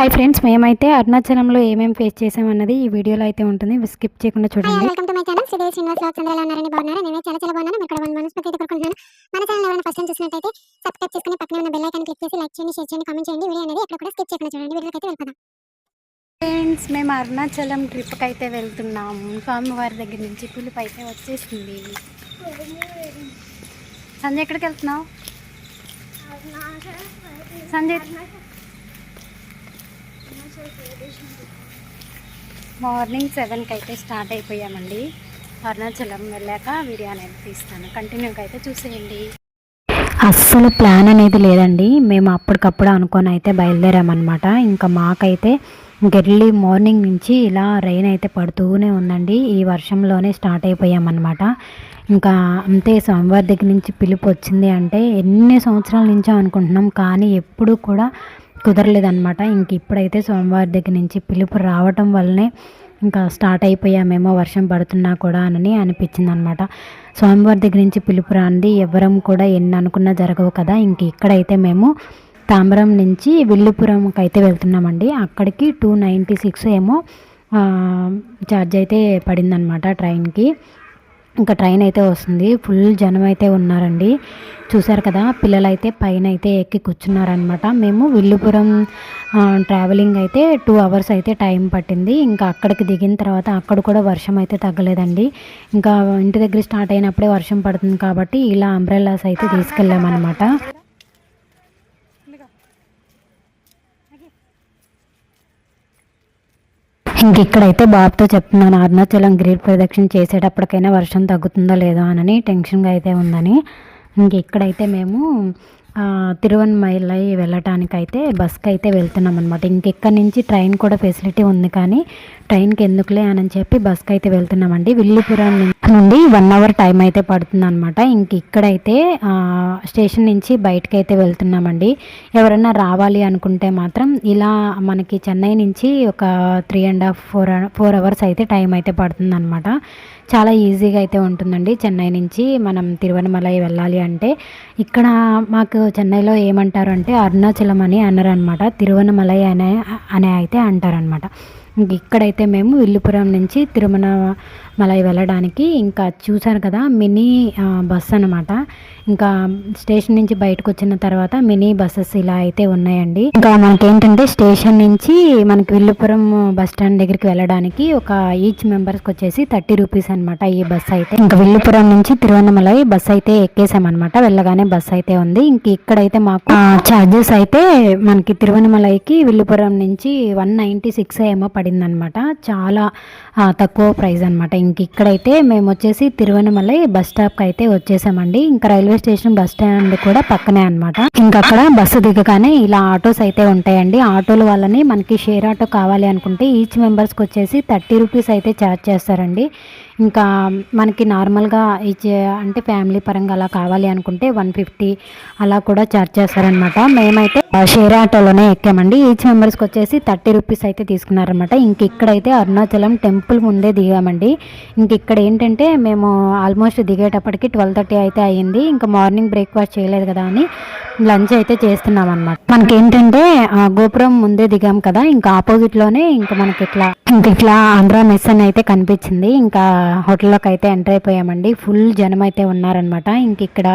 Hi friends మేమైతే అరుణాచలంలో ఏమేమి ఫేస్ చేసామన్నది ఈ వీడియోలో అయితే ఉంటుంది. స్కిప్ చేయకుండా చూడండి. Welcome to my channel Sridevi Srinivas blogs అందరూ ఎలా ఉన్నారని బాగున్నారా? నేను చాలా చాలా బాగున్నాను ఇక్కడ వన్ మనస్పతి అయితే కోరుకుంటున్నాను మన ఛానల్ ఎవరైనా ఫస్ట్ టైం చూసినట్టయితే సబ్స్క్రైబ్ చేసుకుని పక్కనే ఉన్న బెల్ ఐకాన్ క్లిక్ చేసి లైక్ చేయండి షేర్ చేయండి కామెంట్ చేయండి. వీడియో అనేది ఎక్కడ కూడా స్కిప్ చేయకుండా చూడండి. వీడియోకి అయితే వెళ్ళిపోదాం. ఫ్రెండ్స్ మేము అరుణాచలం ట్రిప్కి అయితే వెళ్తున్నాం. స్వామివారి దగ్గర నుంచి పులిపి అయితే వచ్చేసింది. సంజయ్ ఎక్కడికి వెళ్తున్నావు? సంజయ్ మార్నింగ్ సెవెన్కి అయితే స్టార్ట్ అయిపోయామండి. అరుణాచలం వెళ్ళాక వీడియో అనేది తీస్తాను. కంటిన్యూగా అయితే చూసేయండి. అస్సలు ప్లాన్ అనేది లేదండి. మేము అప్పటికప్పుడు అనుకొని అయితే బయలుదేరామన్నమాట. ఇంకా మాకైతే ఎర్లీ మార్నింగ్ నుంచి ఇలా రెయిన్ అయితే పడుతూనే ఉందండి. ఈ వర్షంలోనే స్టార్ట్ అయిపోయామన్నమాట. ఇంకా అంతే స్వామివారి దగ్గర నుంచి పిలుపు వచ్చింది అంటే ఎన్ని సంవత్సరాల నుంచో అనుకుంటున్నాం. కానీ ఎప్పుడూ కూడా కుదరలేదన్నమాట. ఇంక ఇప్పుడైతే సోమవారి దగ్గర నుంచి పిలుపు రావటం వల్లనే ఇంకా స్టార్ట్ అయిపోయామేమో వర్షం పడుతున్నా కూడా అని అనిపించింది అనమాట స్వామివారి దగ్గర నుంచి పిలుపు రాంది ఎవరం కూడా ఎన్ని అనుకున్నా జరగవు కదా. ఇంక ఇక్కడైతే మేము తాంబరం నుంచి విల్లుపురంకి అయితే వెళ్తున్నామండి. అక్కడికి టూ నైంటీ సిక్స్ ఏమో ఛార్జ్ అయితే పడిందనమాట ట్రైన్కి. ఇంకా ట్రైన్ అయితే వస్తుంది. ఫుల్ జనం అయితే ఉన్నారండి. చూసారు కదా పిల్లలైతే పైన అయితే ఎక్కి కూర్చున్నారనమాట మేము విల్లుపురం ట్రావెలింగ్ అయితే టూ అవర్స్ అయితే టైం పట్టింది. ఇంకా అక్కడికి దిగిన తర్వాత అక్కడ కూడా వర్షం అయితే తగ్గలేదండి. ఇంకా ఇంటి దగ్గర స్టార్ట్ అయినప్పుడే వర్షం పడుతుంది కాబట్టి ఇలా అంబ్రెల్లాస్ అయితే తీసుకెళ్ళామన్నమాట. ఇంకెక్కడైతే బాబుతో చెప్తున్నాను అరుణాచలం గిరి ప్రదక్షిణ చేసేటప్పటికైనా వర్షం తగ్గుతుందో లేదో అని టెన్షన్గా అయితే ఉందని. ఇంక ఇక్కడైతే మేము తిరువన్మలై వెళ్ళటానికైతే బస్కి అయితే వెళ్తున్నాం అనమాట ఇంకెక్కడి ఇక్కడ నుంచి ట్రైన్ కూడా ఫెసిలిటీ ఉంది కానీ ట్రైన్కి ఎందుకులే అని చెప్పి బస్కి అయితే వెళ్తున్నామండి. విల్లుపురం నుండి వన్ అవర్ టైం అయితే పడుతుంది అనమాట ఇంక ఇక్కడైతే స్టేషన్ నుంచి బయటకు అయితే వెళ్తున్నామండి. ఎవరైనా రావాలి అనుకుంటే మాత్రం ఇలా మనకి చెన్నై నుంచి ఒక three and half four four hours అయితే టైం అయితే పడుతుంది అనమాట చాలా ఈజీగా అయితే ఉంటుందండి. చెన్నై నుంచి మనం తిరువనమలై వెళ్ళాలి అంటే ఇక్కడ మాకు చెన్నైలో ఏమంటారు అంటే అరుణాచలం అని అన్నారు అనమాట తిరువనమలై అనే అనే అయితే అంటారనమాట ఇక్కడైతే మేము విల్లుపురం నుంచి తిరుమల మలై వెళ్ళడానికి ఇంకా చూశారు కదా మినీ బస్ అనమాట ఇంకా స్టేషన్ నుంచి బయటకు వచ్చిన తర్వాత మినీ బస్సెస్ ఇలా అయితే ఉన్నాయండి. ఇంకా మనకి ఏంటంటే స్టేషన్ నుంచి మనకి విల్లుపురం బస్ స్టాండ్ దగ్గరికి వెళ్ళడానికి ఒక ఈచ్ మెంబర్స్కి వచ్చేసి థర్టీ రూపీస్ అనమాట ఈ బస్ అయితే. ఇంకా విల్లుపురం నుంచి తిరువన్నమలై బస్ అయితే ఎక్కేసామన్నమాట వెళ్ళగానే బస్ అయితే ఉంది. ఇంక ఇక్కడైతే మాకు ఛార్జెస్ అయితే మనకి తిరువన్నమలైకి విల్లుపురం నుంచి వన్ నైంటీ సిక్స్ ఏమో పడిందనమాట చాలా తక్కువ ప్రైస్ అనమాట ఇంక ఇక్కడైతే మేము వచ్చేసి తిరువనమలై బస్ స్టాప్కి అయితే వచ్చేసామండి. ఇంకా రైల్వే స్టేషన్ బస్ స్టాండ్ కూడా పక్కనే అనమాట ఇంకా అక్కడ బస్సు దిగగానే ఇలా ఆటోస్ అయితే ఉంటాయండి. ఆటోల వల్లనే మనకి షేర్ ఆటో కావాలి అనుకుంటే ఈచ్ మెంబర్స్కి వచ్చేసి థర్టీ రూపీస్ అయితే ఛార్జ్ చేస్తారండి. ఇంకా మనకి నార్మల్గా ఇచ్చే అంటే ఫ్యామిలీ పరంగా అలా కావాలి అనుకుంటే వన్ ఫిఫ్టీ అలా కూడా ఛార్జ్ చేస్తారనమాట మేమైతే షేర్ ఆటోలోనే ఎక్కామండి. ఈచ్ మెంబర్స్కి వచ్చేసి థర్టీ రూపీస్ అయితే తీసుకున్నారనమాట ఇంక ఇక్కడైతే అరుణాచలం టెంపుల్ ముందే దిగామండి. ఇంక ఇక్కడ ఏంటంటే మేము ఆల్మోస్ట్ దిగేటప్పటికి ట్వెల్వ్ థర్టీ అయితే అయ్యింది. ఇంకా మార్నింగ్ బ్రేక్ఫాస్ట్ చేయలేదు కదా అని లంచ్ అయితే చేస్తున్నాం అనమాట మనకి ఏంటంటే ఆ గోపురం ముందే దిగాం కదా. ఇంకా ఆపోజిట్లోనే ఇంకా మనకి ఇట్లా ఇంక ఇట్లా ఆంధ్ర మెస్ అని అయితే కనిపించింది. ఇంకా హోటల్లోకి అయితే ఎంటర్ అయిపోయామండి. ఫుల్ జనం అయితే ఉన్నారనమాట ఇంక ఇక్కడ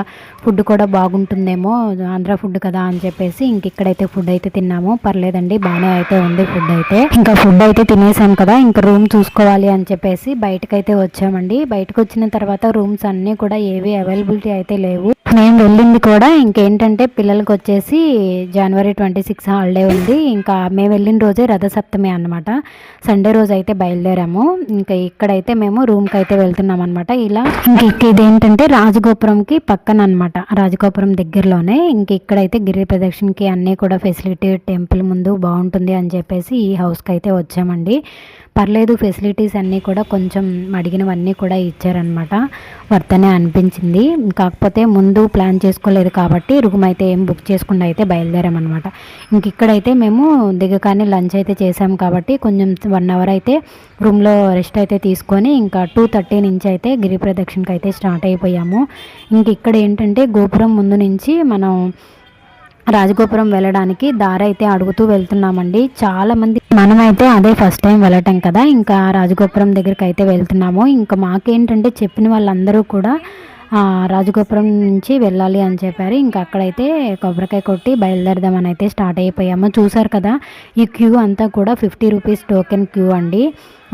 ఫుడ్ కూడా బాగుంటుందేమో ఆంధ్ర ఫుడ్ కదా అని చెప్పేసి ఇంక ఇక్కడైతే ఫుడ్ అయితే తిన్నాము. పర్లేదండి బాగానే అయితే ఉంది ఫుడ్ అయితే. ఇంకా ఫుడ్ అయితే తినేసాం కదా ఇంకా రూమ్ చూసుకోవాలి అని చెప్పేసి బయటకైతే వచ్చామండి. బయటకు వచ్చిన తర్వాత రూమ్స్ అన్నీ కూడా ఏవి అవైలబిలిటీ అయితే లేవు. మేము వెళ్ళింది కూడా ఇంకేంటంటే పిల్లలకి వచ్చేసి జనవరి ట్వంటీ సిక్స్ హాలిడే ఉంది. ఇంకా మేము వెళ్ళిన రోజే రథసప్తమి అనమాట సండే రోజు అయితే బయలుదేరాము. ఇంకా ఇక్కడైతే మేము రూమ్కి అయితే వెళ్తున్నాం అనమాట ఇలా ఇంక ఇదేంటంటే రాజగోపురంకి పక్కన అనమాట రాజగోపురం దగ్గరలోనే ఇంక ఇక్కడైతే గిరి ప్రదక్షిణకి అన్నీ కూడా ఫెసిలిటీ టెంపుల్ ముందు బాగుంటుంది అని చెప్పేసి ఈ హౌస్కి అయితే వచ్చామండి. పర్లేదు ఫెసిలిటీస్ అన్నీ కూడా కొంచెం అడిగినవన్నీ కూడా ఇచ్చారనమాట వర్తనే అనిపించింది. కాకపోతే ముందు ప్లాన్ చేసుకోలేదు కాబట్టి రూమ్ అయితే ఏం బుక్ చేసుకుండా అయితే బయలుదేరామన్నమాట. ఇంక ఇక్కడైతే మేము దిగగానే లంచ్ అయితే చేసాం కాబట్టి కొంచెం వన్ అవర్ అయితే రూమ్లో రెస్ట్ అయితే తీసుకొని ఇంకా టూ థర్టీ నుంచి అయితే గిరి ప్రదక్షిణకి అయితే స్టార్ట్ అయిపోయాము. ఇంక ఇక్కడ ఏంటంటే గోపురం ముందు నుంచి మనం రాజగోపురం వెళ్ళడానికి దారి అయితే అడుగుతూ వెళ్తున్నామండి. చాలా మంది మనమైతే అదే ఫస్ట్ టైం వెళ్ళటం కదా. ఇంకా రాజగోపురం దగ్గరికి అయితే వెళ్తున్నాము. ఇంకా మాకేంటంటే చెప్పిన వాళ్ళందరూ కూడా రాజగోపురం నుంచి వెళ్ళాలి అని చెప్పారు. ఇంకా అక్కడైతే కొబ్బరికాయ కొట్టి బయలుదేరదామని అయితే స్టార్ట్ అయిపోయాము. చూసారు కదా ఈ క్యూ అంతా కూడా ఫిఫ్టీ రూపీస్ టోకెన్ క్యూ అండి.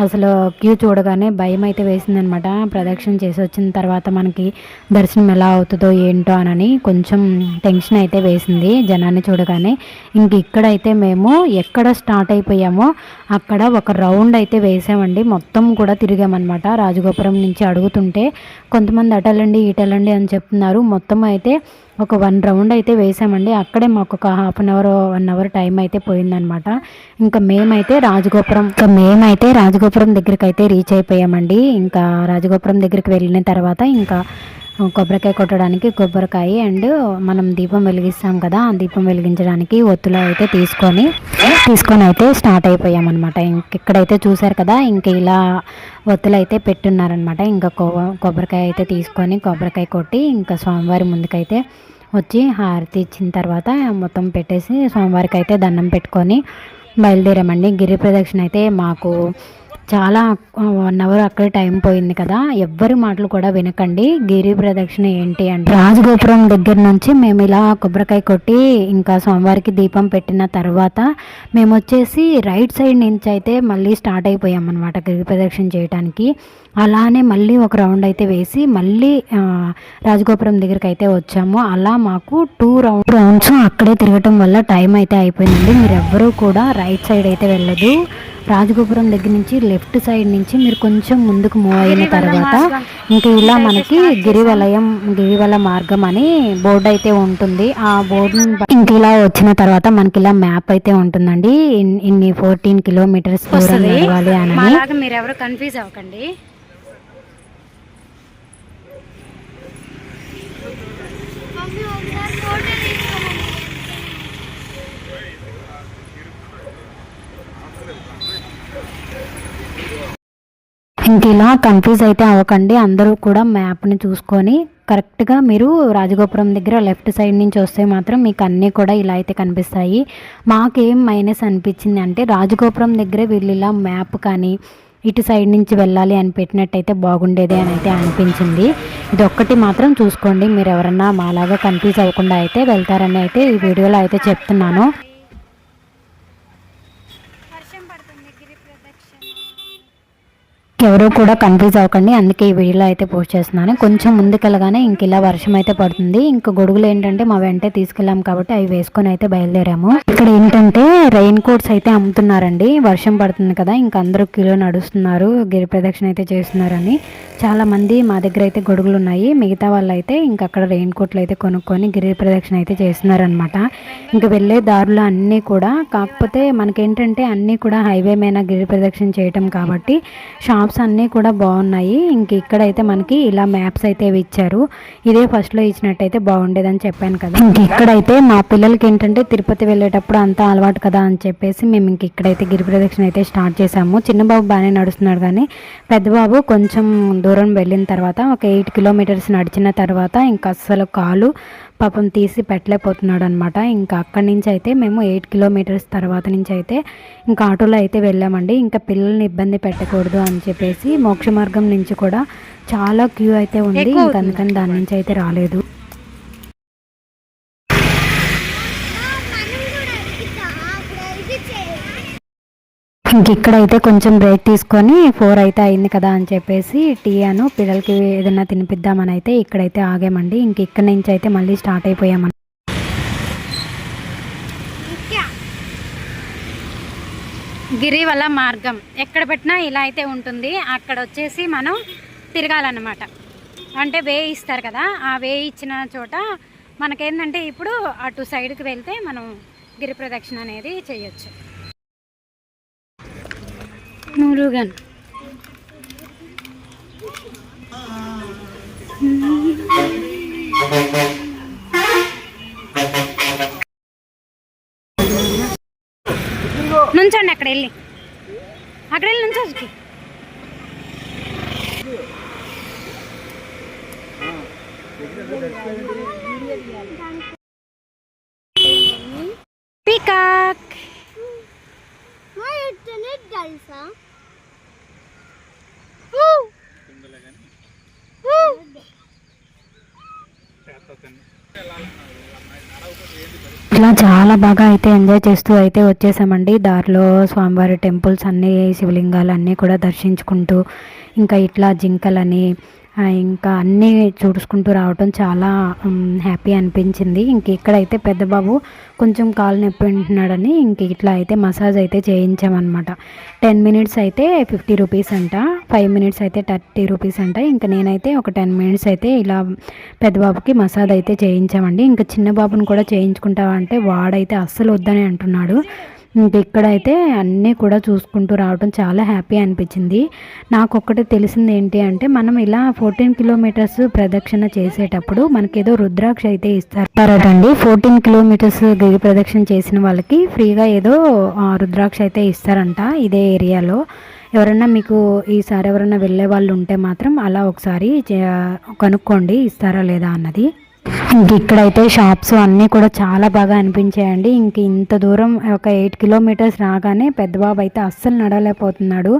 అసలు క్యూ చూడగానే భయం అయితే వేసిందనమాట. ప్రదక్షిణ చేసి వచ్చిన తర్వాత మనకి దర్శనం ఎలా అవుతుందో ఏంటో అనని కొంచెం టెన్షన్ అయితే వేసింది జనాన్ని చూడగానే. ఇంక ఇక్కడైతే మేము ఎక్కడ స్టార్ట్ అయిపోయామో అక్కడ ఒక రౌండ్ అయితే వేసామండి. మొత్తం కూడా తిరిగామన్నమాట రాజగోపురం నుంచి అడుగుతుంటే కొంతమంది అటలండి ఇటెళ్ళండి అని చెప్తున్నారు. మొత్తం అయితే ఒక వన్ రౌండ్ అయితే వేసామండి. అక్కడే మాకు ఒక half an hour one hour time అయితే పోయిందనమాట ఇంకా మేమైతే రాజగోపురం ఇంకా మేమైతే రాజగోపురం దగ్గరికి అయితే రీచ్ అయిపోయామండి. ఇంకా రాజగోపురం దగ్గరికి వెళ్ళిన తర్వాత ఇంకా కొబ్బరికాయ కొట్టడానికి కొబ్బరికాయ అండ్ మనం దీపం వెలిగిస్తాం కదా ఆ దీపం వెలిగించడానికి ఒత్తులు అయితే తీసుకొని తీసుకొని అయితే స్టార్ట్ అయిపోయామన్నమాట. ఇంక ఇక్కడైతే చూసారు కదా ఇంక ఇలా ఒత్తులు అయితే పెట్టున్నారనమాట ఇంకా కొబ్బరికాయ అయితే తీసుకొని కొబ్బరికాయ కొట్టి ఇంకా స్వామివారి ముందుకైతే వచ్చి హారతి ఇచ్చిన తర్వాత మొత్తం పెట్టేసి స్వామివారికి అయితే దండం పెట్టుకొని బయలుదేరామండి. గిరి ప్రదక్షిణ అయితే మాకు చాలా వన్ అవర్ అక్కడ టైం పోయింది కదా. ఎవ్వరి మాటలు కూడా వినకండి. గిరి ప్రదక్షిణ ఏంటి అంటే రాజగోపురం దగ్గర నుంచి మేము ఇలా కొబ్బరికాయ కొట్టి ఇంకా సోమవారికి దీపం పెట్టిన తర్వాత మేము వచ్చేసి రైట్ సైడ్ నుంచి అయితే మళ్ళీ స్టార్ట్ అయిపోయాం అనమాట గిరి ప్రదక్షిణ చేయడానికి అలానే మళ్ళీ ఒక రౌండ్ అయితే వేసి మళ్ళీ రాజగోపురం దగ్గరికి అయితే వచ్చాము. అలా మాకు టూ రౌండ్ రౌండ్స్ అక్కడే తిరగటం వల్ల టైం అయితే అయిపోయిందండి. మీరు ఎవ్వరూ కూడా రైట్ సైడ్ అయితే వెళ్ళదు. రాజగోపురం దగ్గర నుంచి లెఫ్ట్ సైడ్ నుంచి మీరు కొంచెం ముందుకు మూవ్ అయిన తర్వాత ఇంకా ఇలా మనకి గిరివలయం గిరివల మార్గం అని బోర్డు అయితే ఉంటుంది. ఆ బోర్డు ఇంక ఇలా వచ్చిన తర్వాత మనకి ఇలా మ్యాప్ అయితే ఉంటుందండి. ఇన్- ఇన్ని ఫోర్టీన్ కిలోమీటర్స్ దూరం నడవాలి అని మీరు ఎవరు కన్ఫ్యూజ్ అవ్వకండి. ఇంక ఇలా కన్ఫ్యూజ్ అయితే అవ్వకండి. అందరూ కూడా మ్యాప్ని చూసుకొని కరెక్ట్గా మీరు రాజగోపురం దగ్గర లెఫ్ట్ సైడ్ నుంచి వస్తే మాత్రం మీకు అన్నీ కూడా ఇలా అయితే కనిపిస్తాయి. మాకేం మైనస్ అనిపించింది అంటే రాజగోపురం దగ్గరే వీళ్ళు ఇలా మ్యాప్ కానీ ఇటు సైడ్ నుంచి వెళ్ళాలి అని పెట్టినట్టయితే బాగుండేది అని అయితే అనిపించింది. ఇది ఒక్కటి మాత్రం చూసుకోండి. మీరు ఎవరన్నా మాలాగా కన్ఫ్యూజ్ అవ్వకుండా అయితే వెళ్తారని అయితే ఈ వీడియోలో అయితే చెప్తున్నాను వర్షం పడుతుంది గిరి ప్రదక్షిణ ఎవరూ కూడా కన్ఫ్యూజ్ అవ్వకండి. అందుకే ఈ వీడియోలో అయితే పోస్ట్ చేస్తున్నాను. కొంచెం ముందుకెళ్ళగానే ఇంక ఇలా వర్షం అయితే పడుతుంది. ఇంకా గొడుగులు ఏంటంటే మా వెంటే తీసుకెళ్ళాం కాబట్టి అవి వేసుకొని అయితే బయలుదేరాము. ఇక్కడ ఏంటంటే రెయిన్ కోట్స్ అయితే అమ్ముతున్నారండి. వర్షం పడుతుంది కదా ఇంక అందరూ కిలో నడుస్తున్నారు. గిరి ప్రదక్షిణ అయితే చేస్తున్నారని. చాలా మంది మా దగ్గర అయితే గొడుగులు ఉన్నాయి. మిగతా వాళ్ళు అయితే ఇంకా అక్కడ రెయిన్ కోట్లు అయితే కొనుక్కొని గిరి ప్రదక్షిణ అయితే చేస్తున్నారనమాట ఇంకా వెళ్ళే దారులు అన్నీ కూడా కాకపోతే మనకేంటంటే అన్నీ కూడా హైవే మీద గిరి ప్రదక్షిణ చేయటం కాబట్టి మ్యాప్స్ అన్నీ కూడా బాగున్నాయి. ఇంక ఇక్కడైతే మనకి ఇలా మ్యాప్స్ అయితే ఇవి ఇచ్చారు. ఇదే ఫస్ట్లో ఇచ్చినట్టయితే బాగుండేదని చెప్పాను కదా. ఇంక ఇక్కడైతే మా పిల్లలకి ఏంటంటే తిరుపతి వెళ్ళేటప్పుడు అంతా అలవాటు కదా అని చెప్పేసి మేము ఇంక ఇక్కడైతే గిరి ప్రదక్షిణ అయితే స్టార్ట్ చేసాము చిన్న బాబు బాగానే నడుస్తున్నాడు కానీ పెద్ద బాబు కొంచెం దూరం వెళ్ళిన తర్వాత ఒక ఎయిట్ కిలోమీటర్స్ నడిచిన తర్వాత ఇంకా అస్సలు కాలు పాపం తీసి పెట్టలేకపోతున్నాడు అనమాట ఇంకా అక్కడి నుంచి అయితే మేము ఎయిట్ కిలోమీటర్స్ తర్వాత నుంచి అయితే ఇంకా ఆటోలో అయితే వెళ్ళామండి. ఇంకా పిల్లల్ని ఇబ్బంది పెట్టకూడదు అని చెప్పేసి మోక్ష మార్గం నుంచి కూడా చాలా క్యూ అయితే ఉంది. ఇంకా అందుకని దాని నుంచి అయితే రాలేదు. ఇంక ఇక్కడైతే కొంచెం బ్రేక్ తీసుకొని ఫోర్ అయితే అయింది కదా అని చెప్పేసి టీ అను పిల్లలకి ఏదైనా తినిపిద్దామని అయితే ఇక్కడైతే ఆగామండి. ఇంక ఇక్కడ నుంచి అయితే మళ్ళీ స్టార్ట్ అయిపోయామని. గిరివల మార్గం ఎక్కడ పెట్టినా ఇలా అయితే ఉంటుంది. అక్కడ వచ్చేసి మనం తిరగాలన్నమాట. అంటే వే ఇస్తారు కదా ఆ వే ఇచ్చిన చోట మనకేంటంటే ఇప్పుడు అటు సైడ్కి వెళ్తే మనం గిరి ప్రదక్షిణ అనేది చేయొచ్చు. మురుగన్ నుంచండి అక్కడ వెళ్ళి. అక్కడ వెళ్ళి నుంచోకి పీకాక్. తెలుసా? ఇలా చాలా బాగా అయితే ఎంజాయ్ చేస్తూ అయితే వచ్చేసామండి. దారిలో స్వామివారి టెంపుల్స్ అన్నీ శివలింగాలు అన్నీ కూడా దర్శించుకుంటూ ఇంకా ఇట్లా జింకలని ఇంకా అన్నీ చూసుకుంటూ రావటం చాలా హ్యాపీ అనిపించింది. ఇంక ఇక్కడైతే పెద్ద బాబు కొంచెం కాలు నొప్పి ఉంటున్నాడని ఇంక ఇట్లా అయితే మసాజ్ అయితే చేయించామన్నమాట. టెన్ మినిట్స్ అయితే ఫిఫ్టీ రూపీస్ అంట ఫైవ్ మినిట్స్ అయితే థర్టీ రూపీస్ అంట. ఇంకా నేనైతే ఒక టెన్ మినిట్స్ అయితే ఇలా పెద్ద బాబుకి మసాజ్ అయితే చేయించామండి. ఇంకా చిన్న బాబుని కూడా చేయించుకుంటావా అంటే వాడైతే అస్సలు వద్దని అంటున్నాడు. ఇంక ఇక్కడైతే అన్నీ కూడా చూసుకుంటూ రావడం చాలా హ్యాపీ అనిపించింది. నాకు ఒక్కటి తెలిసింది ఏంటి అంటే మనం ఇలా ఫోర్టీన్ కిలోమీటర్స్ ప్రదక్షిణ చేసేటప్పుడు మనకేదో రుద్రాక్ష అయితే ఇస్తారటండి ఫోర్టీన్ కిలోమీటర్స్ గిరి ప్రదక్షిణ చేసిన వాళ్ళకి ఫ్రీగా ఏదో రుద్రాక్ష అయితే ఇస్తారంట ఇదే ఏరియాలో. ఎవరన్నా మీకు ఈసారి ఎవరన్నా వెళ్ళే వాళ్ళు ఉంటే మాత్రం అలా ఒకసారి చే- కనుక్కోండి ఇస్తారా లేదా అన్నది. ఇంక ఇక్కడైతే షాప్స్ అన్నీ కూడా చాలా బాగా అనిపించాయండి. ఇంక ఇంత దూరం ఒక ఎయిట్ కిలోమీటర్స్ రాగానే పెద్దబాబు అయితే అస్సలు నడవలేకపోతున్నాడు.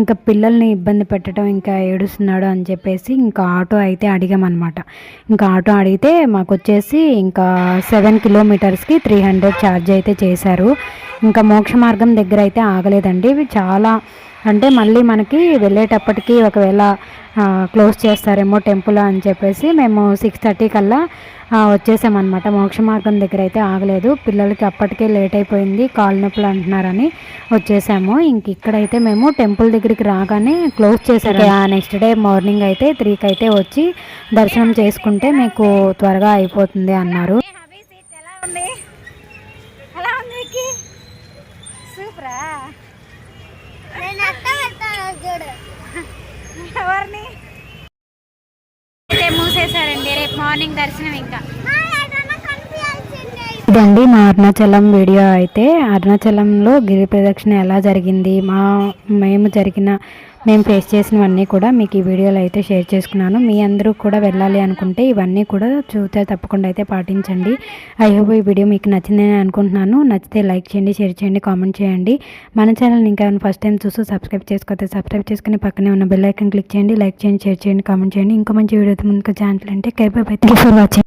ఇంకా పిల్లల్ని ఇబ్బంది పెట్టడం ఇంకా ఏడుస్తున్నాడు అని చెప్పేసి ఇంకా ఆటో అయితే అడిగామన్నమాట. ఇంకా ఆటో అడిగితే మాకు వచ్చేసి ఇంకా సెవెన్ కిలోమీటర్స్కి త్రీ హండ్రెడ్ ఛార్జ్ అయితే చేశారు. ఇంకా మోక్ష మార్గం దగ్గర అయితే ఆగలేదండి. ఇవి చాలా అంటే మళ్ళీ మనకి వెళ్ళేటప్పటికి ఒకవేళ క్లోజ్ చేస్తారేమో టెంపుల్ అని చెప్పేసి మేము సిక్స్ థర్టీ కల్లా వచ్చేసామన్నమాట. మోక్ష మార్గం దగ్గర అయితే ఆగలేదు. పిల్లలకి అప్పటికే లేట్ అయిపోయింది. కాలు నొప్పులు అంటున్నారని వచ్చేసాము. ఇంక ఇక్కడైతే మేము టెంపుల్ దగ్గరికి రాగానే క్లోజ్ చేశారు. నెక్స్ట్ డే మార్నింగ్ అయితే త్రీకి అయితే వచ్చి దర్శనం చేసుకుంటే మీకు త్వరగా అయిపోతుంది అన్నారు. సూపరా నేను అట్ట పెడతాను చూడు ఎవరిని? అయితే మూసేశారండి రేపు మార్నింగ్ దర్శనం ఇంకా. ఇదండి మా అరుణాచలం వీడియో అయితే. అరుణాచలంలో గిరి ప్రదక్షిణ ఎలా జరిగింది? మా మేము జరిగిన మేము ఫేస్ చేసినవన్నీ కూడా మీకు ఈ వీడియోలో అయితే షేర్ చేసుకున్నాను. మీ అందరూ కూడా వెళ్ళాలి అనుకుంటే ఇవన్నీ కూడా చూస్తే తప్పకుండా అయితే పాటించండి. ఐ హోప్ ఈ వీడియో మీకు నచ్చిందని అనుకుంటున్నాను. నచ్చితే లైక్ చేయండి షేర్ చేయండి కామెంట్ చేయండి. మన ఛానల్ని ఇంకా ఫస్ట్ టైం చూస్తూ సబ్స్క్రైబ్ చేసుకోతే సబ్స్క్రైబ్ చేసుకుని పక్కనే ఉన్న బెల్ ఐకన్ క్లిక్ చేయండి లైక్ చేయండి షేర్ చేయండి కామెంట్ చేయండి. ఇంకా మంచి వీడియో ముందుకు ఛానల్ అంటే కైబాబ్ అయితే ఫర్ వాచింగ్